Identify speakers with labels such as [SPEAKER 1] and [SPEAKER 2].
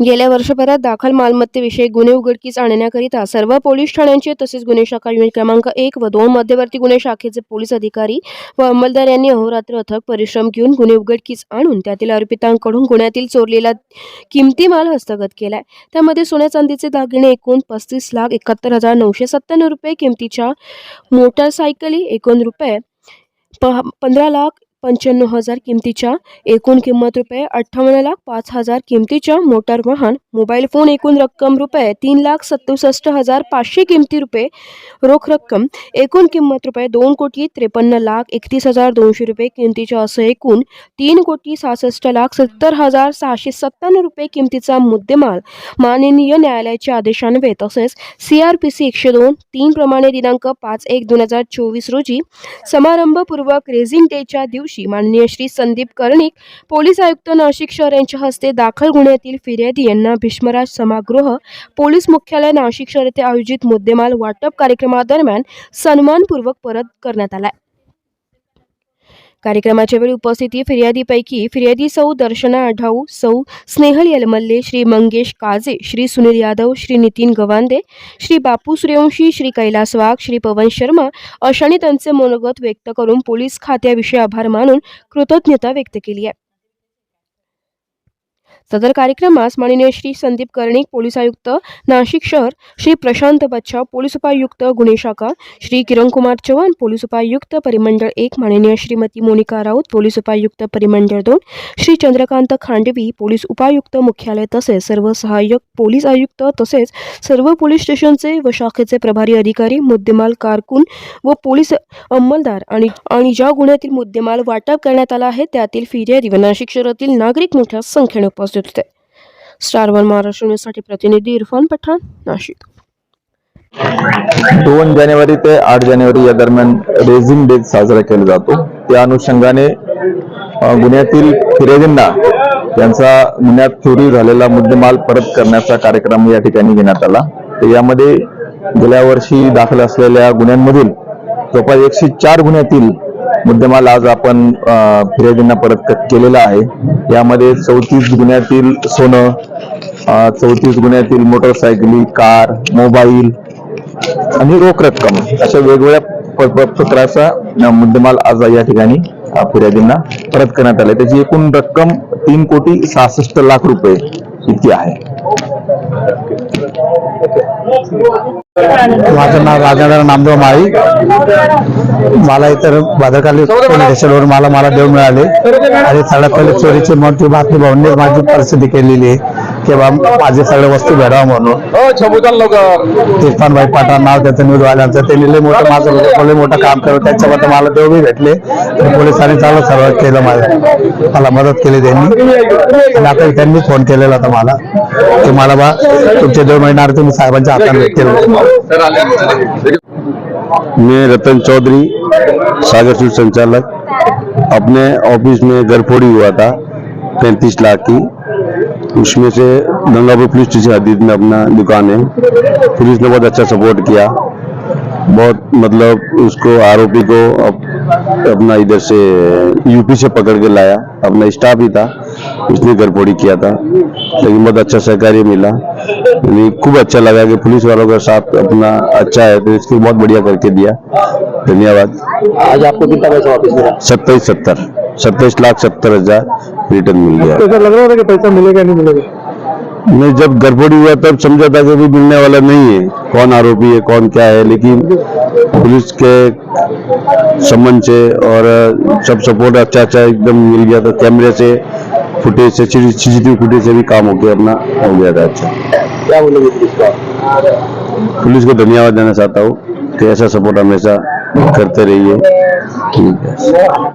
[SPEAKER 1] गेल्या वर्षभरात दाखल मालमत्तेविषयी गुन्हे उघडकीस आणण्याकरिता सर्व पोलीस ठाण्यांचे तसेच गुन्हे शाखा युनिट क्रमांक एक व दोन मध्यवर्ती गुन्हे शाखेचे पोलीस अधिकारी व अंमलदार यांनी अहोरात्र अथक परिश्रम घेऊन गुन्हे उघडकीस आणून त्यातील आरोपितांकडून गुन्ह्यातील चोरलेला किमती माल हस्तगत केलाय. त्यामध्ये सोन्या चांदीचे दागिने एकूण पस्तीस लाख एकाहत्तर हजार नऊशे सत्त्याण्णव रुपये किमतीच्या मोटारसायकली एकूण रुपये प पंधरा लाख पंच्याण्णव हजार किमतीच्या एकूण किंमत रुपये अठ्ठावन्न लाख पाच हजार किमतीच्या मोटार वाहन मोबाईल फोन एकूण रक्कम रुपये तीन लाख सत्तुसष्ट हजार पाचशे किमती रुपये रोख रक्कम एकूण किंमत रुपये दोन कोटी त्रेपन्न लाख एकतीस हजार दोनशे रुपये किमतीच्या असं एकूण तीन कोटी सहासष्ट लाख सत्तर हजार सहाशे सत्त्याण्णव रुपये किमतीचा मुद्देमाल माननीय न्यायालयाच्या आदेशान्वये तसेच सी आर पी सी एकशे दोन तीन प्रमाणे दिनांक पाच एक दोन हजार चोवीस रोजी समारंभपूर्वक रेझिंग डेच्या दिवशी माननीय श्री संदीप कर्णिक पोलीस आयुक्त नाशिक शहर यांच्या हस्ते दाखल गुन्ह्यातील फिर्यादी यांना भीष्मराज सभागृह पोलीस मुख्यालय नाशिक शहर येथे आयोजित मुद्देमाल वाटप कार्यक्रमादरम्यान सन्मानपूर्वक परत करण्यात आलाय. कार्यक्रमाच्या वेळी उपस्थिती फिर्यादीपैकी फिर्यादी सौ दर्शना आढाऊ सौ स्नेहल यलमल्ले श्री मंगेश काजे श्री सुनील यादव श्री नितीन गवांदे श्री बापू सूर्यवंशी श्री कैलास वाघ श्री पवन शर्मा अशांनी त्यांचे मनोगत व्यक्त करून पोलीस खात्याविषयी आभार मानून कृतज्ञता व्यक्त केली आहे. सदर कार्यक्रमास माननीय श्री संदीप कर्णिक पोलीस आयुक्त नाशिक शहर श्री प्रशांत बच्चा पोलीस उपायुक्त गुन्हे शाखा श्री किरणकुमार चव्हाण पोलीस उपायुक्त परिमंडळ एक माननीय श्रीमती मोनिका राऊत पोलीस उपायुक्त परिमंडळ दोन श्री चंद्रकांत खांडवी पोलीस उपायुक्त मुख्यालय तसेच सर्व सहाय्यक पोलीस आयुक्त तसेच सर्व पोलीस स्टेशनचे व शाखेचे प्रभारी अधिकारी मुद्देमाल कारकून व पोलीस अंमलदार आणि आणि ज्या गुन्ह्यातील मुद्देमाल वाटप करण्यात आला आहे त्यातील फिर्यादी व नाशिक शहरातील नागरिक मोठ्या संख्येने उपस्थित जिंकते स्टार वन महाराष्ट्र न्यूजसाठी प्रतिनिधी इरफान पठाण नाशिक.
[SPEAKER 2] दोन जानेवारी ते आठ जानेवारी या दरम्यान रेझिंग डे साजरा केला जातो. त्या अनुषंगाने गुन्ह्यातील फिरेजींना त्यांचा गुन्ह्यात चोरी झालेला मुद्देमाल परत करण्याचा कार्यक्रम या ठिकाणी घेण्यात आला. तर यामध्ये गेल्या वर्षी दाखल असलेल्या गुन्ह्यांमधील जवळपास एकशे चार गुन्ह्यातील मुद्देमाल आज आपण फिर्यादींना परत केलेला आहे. यामध्ये चौतीस गुन्ह्यातील सोनं चौतीस गुन्ह्यातील मोटरसायकली कार मोबाईल आणि रोख रक्कम अशा वेगवेगळ्या पत्राचा मुद्देमाल आज या ठिकाणी फिर्यादींना परत करण्यात आले. त्याची एकूण रक्कम तीन कोटी सहासष्ट लाख रुपये इतकी आहे.
[SPEAKER 3] माझं नाव राजाराम नामदेव माळी. मला इतर भद्रकाली स्टेशनवर मला मला देव मिळाले. आणि सगळ्यात पहिले चोरीची मोठी बातमी भाऊंनी माझी परिस्थिती केलेली आहे. की बा माझे सगळे वस्तू भेटावं म्हणून. इरफानभाई पाटाण नाव त्याचं न्यूजवाल्यांचं त्यांनी लय मोठं माझं लय मोठं काम करत त्याच्यामध्ये मला देव बी भेटले. आणि पोलिसांनी चांगलं सर्व केलं माझं. मला मदत केली त्यांनी. आणि आता त्यांनी फोन केलेला होता मला. की मला बा तुमचे देव मिळणार तुम्ही साहेबांच्या हाताने भेटतील
[SPEAKER 4] मैं रतन चौधरी सागर सूट संचालक. अपने ऑफिस में गरफोड़ी हुआ था पैंतीस लाख की. उसमें से गंगापुर पुलिस स्टेशन हदीद में अपना दुकान है। पुलिस ने बहुत अच्छा सपोर्ट किया। बहुत मतलब उसको आरोपी को अप, अपना इधर से यूपी से पकड़ के लाया। अपना स्टाफ ही था। उसने गरफोड़ी किया था। लेकिन बहुत अच्छा सहकार्य मिला। यानी खूब अच्छा लगा कि पुलिस वालों का साथ अपना अच्छा है। तो इसको बहुत बढ़िया करके दिया। धन्यवाद।
[SPEAKER 3] आज आपको कितना पैसा वापस मिला?
[SPEAKER 4] सत्ताईस सत्तर। सत्ताईस लाख सत्तर हज़ार। रिटर्न मिल गया।
[SPEAKER 3] ऐसा लग रहा था कि पैसा मिलेगा नहीं मिलेगा?
[SPEAKER 4] नहीं जब गड़बड़ी हुआ तब समझा था कि अभी मिलने वाला नहीं है। कौन आरोपी है कौन क्या है लेकिन पुलिस के सम्मान से और सब सपोर्ट अच्छा अच्छा एकदम मिल गया था। कैमरे से फुटेज से सीसीटीवी फुटेज से भी काम हो गया अपना हो गया था अच्छा।
[SPEAKER 3] क्या बोलेंगे पुलिस को
[SPEAKER 4] पुलिस को धन्यवाद देना चाहता हूँ कि ऐसा सपोर्ट हमेशा करते रहिए। ठीक है।